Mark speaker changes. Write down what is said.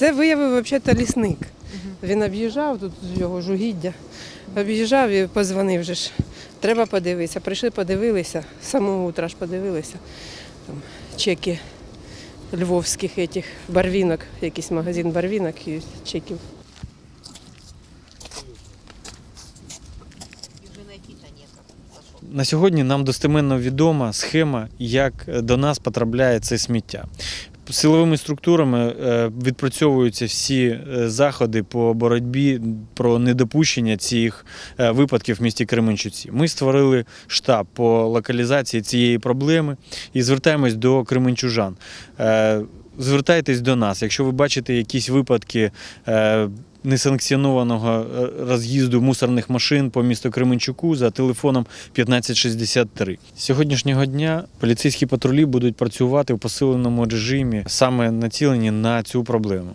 Speaker 1: Це виявив взагалі лісник. Він об'їжджав тут з його жугіддя. Об'їжджав і позвонив же ж. Треба подивитися. Прийшли, подивилися, самого утра ж подивилися. Там чеки львовських этих барвінок, якийсь магазин барвінок і чеків.
Speaker 2: На сьогодні нам достеменно відома схема, як до нас потрапляє це сміття. Силовими структурами е, відпрацьовуються всі е, заходи по боротьбі про недопущення цих е, випадків в місті Кременчуці. Ми створили штаб по локалізації цієї проблеми і звертаємось до кременчужан. Звертайтесь до нас, якщо ви бачите якісь випадки несанкціонованого е, роз'їзду мусорних машин по місту Кременчуку за телефоном 1563. З сьогоднішнього дня поліцейські патрулі будуть працювати в посиленому режимі, саме націлені на цю проблему.